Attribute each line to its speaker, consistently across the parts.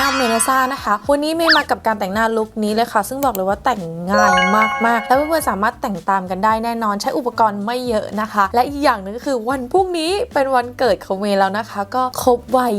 Speaker 1: ้าเมเนซ่านะคะ วันนี้เมย์มากับการแต่งหน้าลุคนี้เลยค่ะ ซึ่งบอกเลยว่าแต่งง่ายมากๆ แล้วเพื่อนๆสามารถแต่งตามกันได้แน่นอน ใช้อุปกรณ์ไม่เยอะนะคะ และอีกอย่างหนึ่งก็คือวันพรุ่งนี้เป็นวันเกิดของเมย์แล้วนะคะ ก็ครบวัย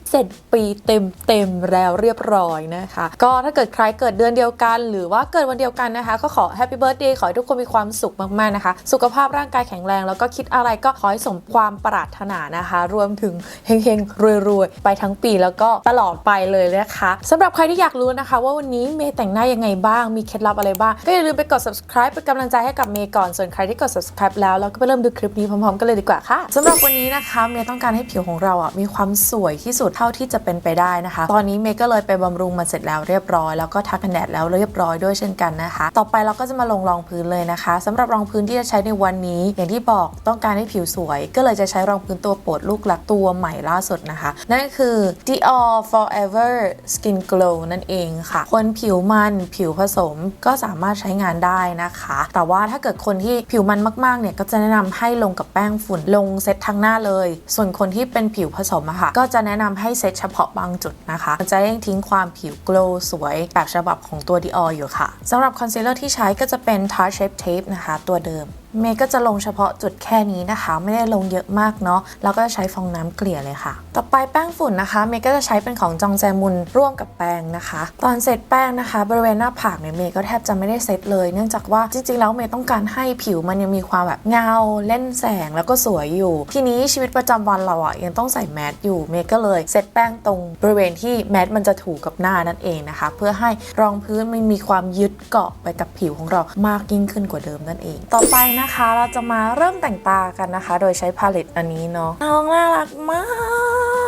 Speaker 1: 27 ปีเต็มเต็มๆแล้วเรียบร้อยนะคะ ก็ถ้าเกิดใครเกิดเดือนเดียวกัน หรือว่าเกิดวันเดียวกันนะคะ ก็ขอแฮปปี้เบิร์ดเดย์ขอให้ทุกคนมีความสุขมากๆนะคะ สุขภาพร่างกายแข็งแรงแล้วก็คิดอะไรก็ขอให้สมความปรารถนานะคะ รวมถึงเฮงๆรวยๆไปทั้งปีแล้วก็ตลอดไปเลยนะคะสำหรับใครที่อยากรู้นะคะ ว่าวันนี้เมย์แต่งหน้ายังไงบ้าง มีเคล็ดลับอะไรบ้าง ก็อย่าลืมไปกด subscribe เป็นกำลังใจให้กับเมย์ก่อน ส่วนใครที่กด subscribe แล้วเราก็ไปเริ่มดูคลิปนี้พร้อมๆกันเลยดีกว่าค่ะสำหรับวันนี้นะคะเมย์ต้องการให้ผิวของเราอะมีความสวยที่สุดเท่าที่จะเป็นไปได้นะคะ ตอนนี้เมย์ก็เลยไปบำรุงมาเสร็จแล้วเรียบร้อยแล้วก็ทากันแดดแล้วเรียบร้อยด้วยเช่นกันนะคะ ต่อไปเราก็จะมาลงรองพื้นเลยนะคะสำหรับรองพื้นที่จะใช้ในวันนี้ อย่างที่บอกต้องการให้ผิวสวย ก็เลยจะใช้รองพื้นตัวโปรดลูกหลักตัวใหม่ล่าสุดนะคะ นั่นคือ Dior Forever Skin Glow นั่นเองค่ะ คนผิวมันผิวผสมก็สามารถใช้งานได้นะคะ แต่ว่าถ้าเกิดคนที่ผิวมันมากๆเนี่ยก็จะแนะนำให้ลงกับแป้งฝุ่นลงเซตทั้งหน้าเลย ส่วนคนที่เป็นผิวผสมอะค่ะ ก็จะแนะนำให้เซตเฉพาะบางจุดนะคะจะยังทิ้งความผิว glow สวยแบบฉบับของตัว Dior อยู่ค่ะสำหรับคอนซีลเลอร์ที่ใช้ก็จะเป็น Tarte Shape Tape นะคะ ตัวเดิม เมย์ก็จะลงเฉพาะจุดแค่นี้นะคะ ไม่ได้ลงเยอะมากเนาะแล้วก็จะใช้ฟองน้ำเกลี่ยเลยค่ะ ต่อไปแป้งฝุ่นนะคะ เมย์ก็จะใช้เป็นของจองแจมุนร่วมกับแป้งนะคะ ตอนเซตแป้งนะคะ บริเวณหน้าผากเนี่ยเมย์ก็แทบจะไม่ได้เซตเลย เนื่องจากว่าจริงๆแล้วเมย์ต้องการให้ผิวมันยังมีความแบบเงาเล่นแสงแล้วก็สวยอยู่ ทีนี้ชีวิตประจำวันเราอะยังต้องใส่แมสอยู่เมย์ก็เลยเซตแป้งตรงบริเวณที่แมสมันจะถูกกับหน้านั่นเองนะคะ เพื่อให้รองพื้นมันมีความยึดเกาะไปกับผิวของเรามากยิ่งขึ้นกว่าเดิมนั่นเอง ต่อไปนะะคะ เราจะมาเริ่มแต่งตากันนะคะ โดยใช้พาเลตอันนี้เนาะน้องน่ารักมา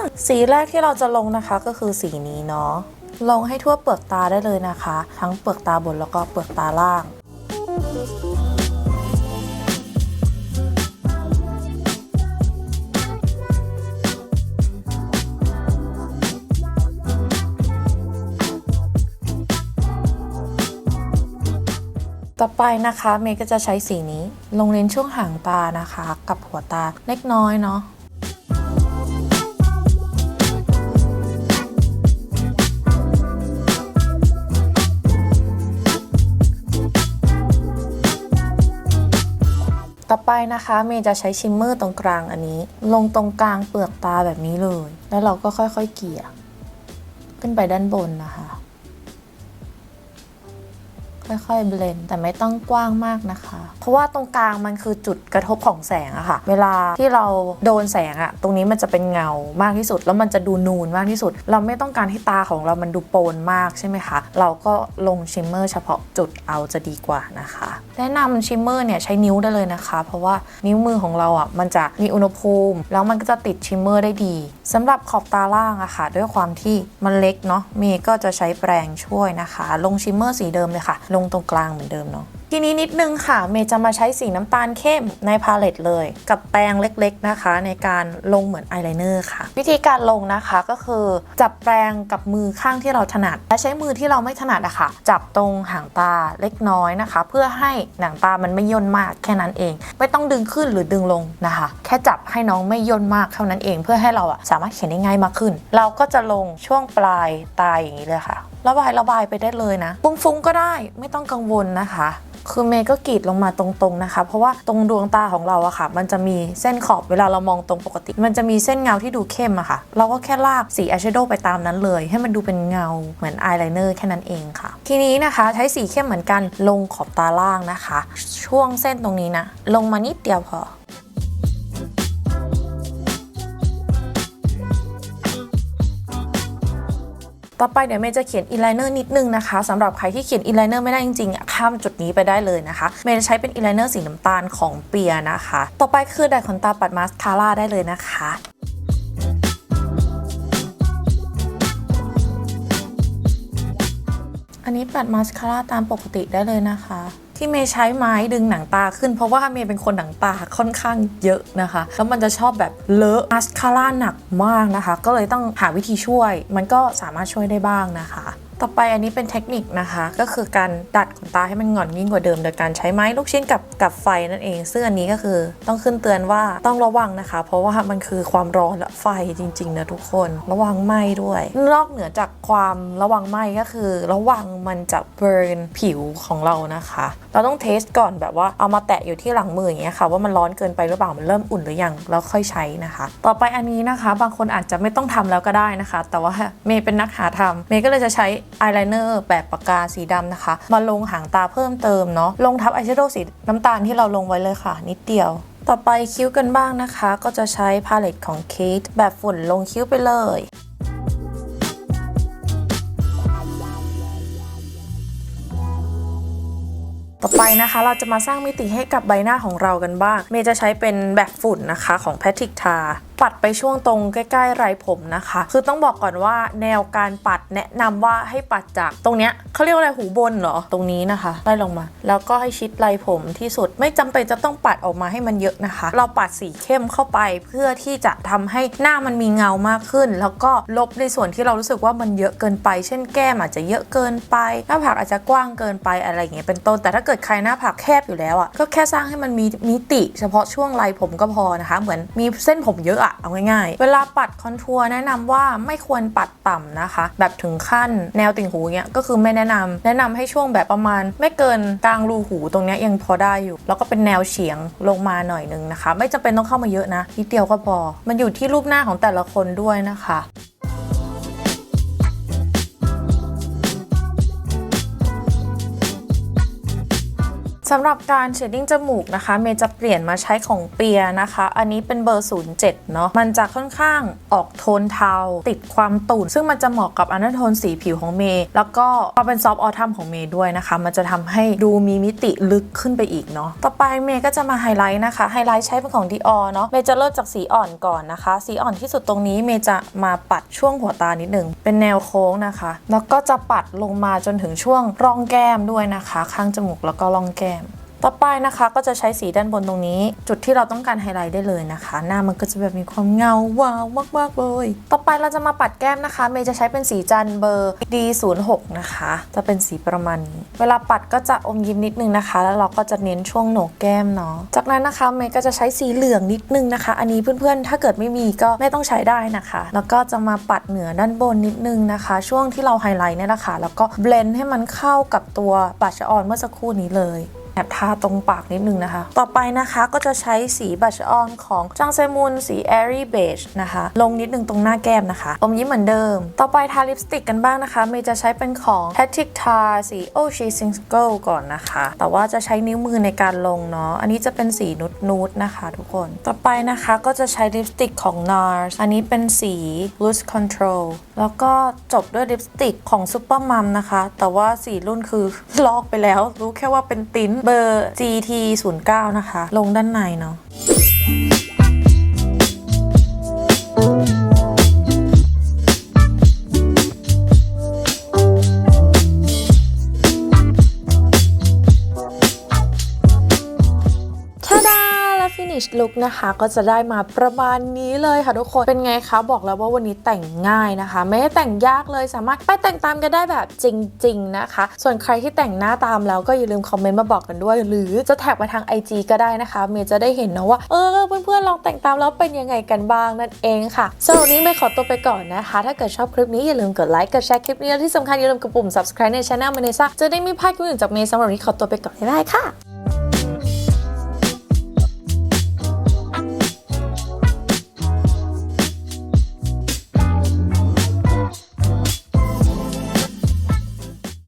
Speaker 1: ก สีแรกที่เราจะลงนะคะก็คือสีนี้เนาะลงให้ทั่วเปลือกตาได้เลยนะคะ ทั้งเปลือกตาบนแล้วก็เปลือกตาล่าง ต่อไปนะคะเมย์ก็จะใช้สีนี้ ลงเน้นช่วงหางตานะคะ กับหัวตาเล็กน้อยเนาะต่อไปนะคะเมย์จะใช้ชิมเมอร์ตรงกลางอันนี้ ลงตรงกลางเปลือกตาแบบนี้เลย แล้วเราก็ค่อยๆเกลี่ยขึ้นไปด้านบนนะคะ ค่อยๆเบลนแต่ไม่ต้องกว้างมากนะคะ เพราะว่าตรงกลางมันคือจุดกระทบของแสงอะค่ะ เวลาที่เราโดนแสงอะตรงนี้มันจะเป็นเงามากที่สุด แล้วมันจะดูนูนมากที่สุด เราไม่ต้องการให้ตาของเรามันดูโปนมากใช่ไหมคะ เราก็ลงชิมเมอร์เฉพาะจุดเอาจะดีกว่านะคะ แนะนำชิมเมอร์เนี่ยใช้นิ้วได้เลยนะคะ เพราะว่านิ้วมือของเราอะมันจะมีอุณหภูมิ แล้วมันก็จะติดชิมเมอร์ได้ดีสำหรับขอบตาล่างอะค่ะ ด้วยความที่มันเล็กเนาะเมย์ก็จะใช้แปรงช่วยนะคะ ลงชิมเมอร์สีเดิมเลยค่ะ ลงตรงกลางเหมือนเดิมเนาะ ทีนี้นิดนึงค่ะ เมย์จะมาใช้สีน้ำตาลเข้มในพาเลตเลย กับแปรงเล็กๆนะคะ ในการลงเหมือนอายไลเนอร์ค่ะ วิธีการลงนะคะก็คือจับแปรงกับมือข้างที่เราถนัด และใช้มือที่เราไม่ถนัดอะค่ะ จับตรงหางตาเล็กน้อยนะคะ เพื่อให้หนังตามันไม่ย่นมากแค่นั้นเอง ไม่ต้องดึงขึ้นหรือดึงลงนะคะ แค่จับให้น้องไม่ย่นมากเท่านั้นเอง เพื่อให้เราอะสามารถเขียนได้ง่ายมากขึ้น เราก็จะลงช่วงปลายตาอย่างนี้เลยค่ะ ระบายระบายไปได้เลยนะ ฟุ้งๆก็ได้ไม่ต้องกังวลนะคะคือเมย์ก็กรีดลงมาตรงๆนะคะ เพราะว่าตรงดวงตาของเราอะค่ะ มันจะมีเส้นขอบเวลาเรามองตรงปกติ มันจะมีเส้นเงาที่ดูเข้มอะค่ะ เราก็แค่ลากสีอายแชโดว์ไปตามนั้นเลย ให้มันดูเป็นเงาเหมือนอายไลเนอร์แค่นั้นเองค่ะ ทีนี้นะคะใช้สีเข้มเหมือนกันลงขอบตาล่างนะคะ ช่วงเส้นตรงนี้นะ ลงมานิดเดียวพอ ต่อไปเดี๋ยวเมย์จะเขียนอินไลเนอร์นิดนึงนะคะสำหรับใครที่เขียนอินไลเนอร์ไม่ได้จริงๆอะข้ามจุดนี้ไปได้เลยนะคะเมย์จะใช้เป็นอินไลเนอร์สีน้ำตาลของเปียนะคะ ต่อไปคือดัดขนตาปัดมาสคาร่าได้เลยนะคะอันนี้ปัดมาสคาร่าตามปกติได้เลยนะคะ ที่เมย์ใช้ไม้ดึงหนังตาขึ้น เพราะว่าเมย์เป็นคนหนังตาค่อนข้างเยอะนะคะ แล้วมันจะชอบแบบเลอะมาสคาร่าหนักมากนะคะ ก็เลยต้องหาวิธีช่วย มันก็สามารถช่วยได้บ้างนะคะ ต่อไปอันนี้เป็นเทคนิคนะคะ ก็คือการดัดขนตาให้มันหงอนยิ่งกว่าเดิม โดยการใช้ไม้ลูกชิ้นกับกับไฟนั่นเอง ซึ่งอันนี้ก็คือต้องขึ้นเตือนว่าต้องระวังนะคะ เพราะว่ามันคือความร้อนและไฟจริงๆนะทุกคน ระวังไหม้ด้วย นอกเหนือจากความระวังไหม้ก็คือ ระวังมันจะเบิร์นผิวของเรานะคะ เราต้องเทสก่อนแบบว่าเอามาแตะอยู่ที่หลังมืออย่างเงี้ยค่ะว่ามันร้อนเกินไปหรือเปล่ามันเริ่มอุ่นหรือยังแล้วค่อยใช้นะคะ ต่อไปอันนี้นะคะ บางคนอาจจะไม่ต้องทำแล้วก็ได้นะคะ แต่ว่าเมย์เป็นนักหาทำเมย์ก็เลยจะใช้อายไลเนอร์แบบปากกาสีดำนะคะ มาลงหางตาเพิ่มเติมเนาะลงทับอายแชโดว์สีน้ำตาลที่เราลงไว้เลยค่ะ นิดเดียวต่อไปคิ้วกันบ้างนะคะ ก็จะใช้พาเลตของ Kate แบบฝุ่นลงคิ้วไปเลย ต่อไปนะคะ เราจะมาสร้างมิติให้กับใบหน้าของเรากันบ้าง เมย์จะใช้เป็นแบบฝุ่นนะคะของ Patrick Tar ปัดไปช่วงตรงใกล้ๆไรผมนะคะ คือต้องบอกก่อนว่าแนวการปัดแนะนำว่าให้ปัดจากตรงเนี้ยเขาเรียกว่าอะไรหูบนเหรอตรงนี้นะคะไล่ลงมา แล้วก็ให้ชิดไรผมที่สุดไม่จำเป็นจะต้องปัดออกมาให้มันเยอะนะคะ เราปัดสีเข้มเข้าไปเพื่อที่จะทำให้หน้ามันมีเงามากขึ้น แล้วก็ลบในส่วนที่เรารู้สึกว่ามันเยอะเกินไป เช่นแก้มอาจจะเยอะเกินไปหน้าผากอาจจะกว้างเกินไปอะไรอย่างเงี้ยเป็นต้นแต่ถ้าเกิดใครหน้าผากแคบอยู่แล้วอะก็แค่สร้างให้มันมีมิติ เฉพาะช่วงไรผมก็พอนะคะ เหมือนมีเส้นผมเยอะอะเอาง่ายๆ เวลาปัดคอนทัวร์แนะนำว่าไม่ควรปัดต่ำนะคะ แบบถึงขั้นแนวติ่งหูเงี้ยก็คือไม่แนะนำแนะนำให้ช่วงแบบประมาณ ไม่เกินกลางรูหูตรงเนี้ยยังพอได้อยู่ แล้วก็เป็นแนวเฉียงลงมาหน่อยนึงนะคะ ไม่จำเป็นต้องเข้ามาเยอะนะนิดเดียวก็พอ มันอยู่ที่รูปหน้าของแต่ละคนด้วยนะคะ สำหรับการเชดดิ้งจมูกนะคะ เมย์จะเปลี่ยนมาใช้ของเปียนะคะ อันนี้เป็นเบอร์ 07 เนาะมันจะค่อนข้างออกโทนเทา ติดความตุ่น ซึ่งมันจะเหมาะกับอันโทนสีผิวของเมย์แล้วก็ความเป็นซอฟต์ออทัมของเมย์ด้วยนะคะ มันจะทำให้ดูมีมิติลึกขึ้นไปอีกเนาะต่อไปเมย์ก็จะมาไฮไลท์นะคะไฮไลท์ใช้เป็นของดีออเนาะเมย์จะเริ่มจากสีอ่อนก่อนนะคะ สีอ่อนที่สุดตรงนี้เมย์จะมาปัดช่วงหัวตานิดหนึ่งเป็นแนวโค้งนะคะ แล้วก็จะปัดลงมาจนถึงช่วงร่องแก้มด้วยนะคะ ข้างจมูกแล้วก็ร่องแก้ม ต่อไปนะคะก็จะใช้สีด้านบนตรงนี้ จุดที่เราต้องการไฮไลท์ได้เลยนะคะ หน้ามันก็จะแบบมีความเงาวาวมากๆเลย ต่อไปเราจะมาปัดแก้มนะคะเมย์จะใช้เป็นสีจันเบอร์ D06 นะคะ จะเป็นสีประมาณนี้ เวลาปัดก็จะอมยิ้มนิดนึงนะคะ แล้วเราก็จะเน้นช่วงโหนกแก้มเนาะจากนั้นนะคะเมย์ก็จะใช้สีเหลืองนิดนึงนะคะ อันนี้เพื่อนๆ ถ้าเกิดไม่มีก็ไม่ต้องใช้ได้นะคะ แล้วก็จะมาปัดเหนือด้านบนนิดนึงนะคะ ช่วงที่เราไฮไลท์เนี่ยแหละค่ะแล้วก็เบลนด์ให้มันเข้ากับตัวปัดชะออนเมื่อสักครู่นี้เลย แอบทาตรงปากนิดนึงนะคะ ต่อไปนะคะก็จะใช้สีบัชออนของจางเซมุนสี Airy Beige นะคะ ลงนิดนึงตรงหน้าแก้มนะคะ อมยิ้มเหมือนเดิม ต่อไปทาลิปสติกกันบ้างนะคะ เมย์จะใช้เป็นของ Patrick Tar สี Oh She Sings Go ก่อนนะคะ แต่ว่าจะใช้นิ้วมือในการลงเนาะ อันนี้จะเป็นสีนุดนูดนะคะทุกคน ต่อไปนะคะก็จะใช้ลิปสติกของ NARS อันนี้เป็นสี Loose Control แล้วก็จบด้วยลิปสติกของ Super Mum นะคะ แต่ว่าสีรุ่นคือลอกไปแล้ว รู้แค่ว่าเป็นติ้นเบอร์ GT 0 9 นะคะ ลงด้านในเนาะ ละฟินิชลุ k นะคะก็จะได้มาประมาณนี้เลยค่ะทุกคน เป็นไงคะบอกแล้วว่าวันนี้แต่งง่ายนะคะ ไม่ได้แต่งยากเลยสามารถไปแต่งตามกันได้แบบจริง ๆนะคะ ส่วนใครที่แต่งหน้าตามแล้วก็อย่าลืมคอมเมนต์มาบอกกันด้วย หรือจะแท็กมาทาง IG ก็ได้นะคะ เมย์จะได้เห็นนะว่าเออเพื่อนๆลองแต่งตามแล้วเป็นยังไงกันบ้างนั่นเองค่ะสำหรับวันนี้เมย์ขอตัวไปก่อนนะคะ ถ้าเกิดชอบคลิปนี้อย่าลืมกดไลค์กดแชร์คลิปนี้และที่สำคัญอย่าลืมกดปุ่ม subscribe ในช่องเมเนซ่าจะได้ไม่พลาดคลิปอื่นจากเมย์สำหรับวันนี้ขอตัวไปก่อนบ๊ายบายค่ะ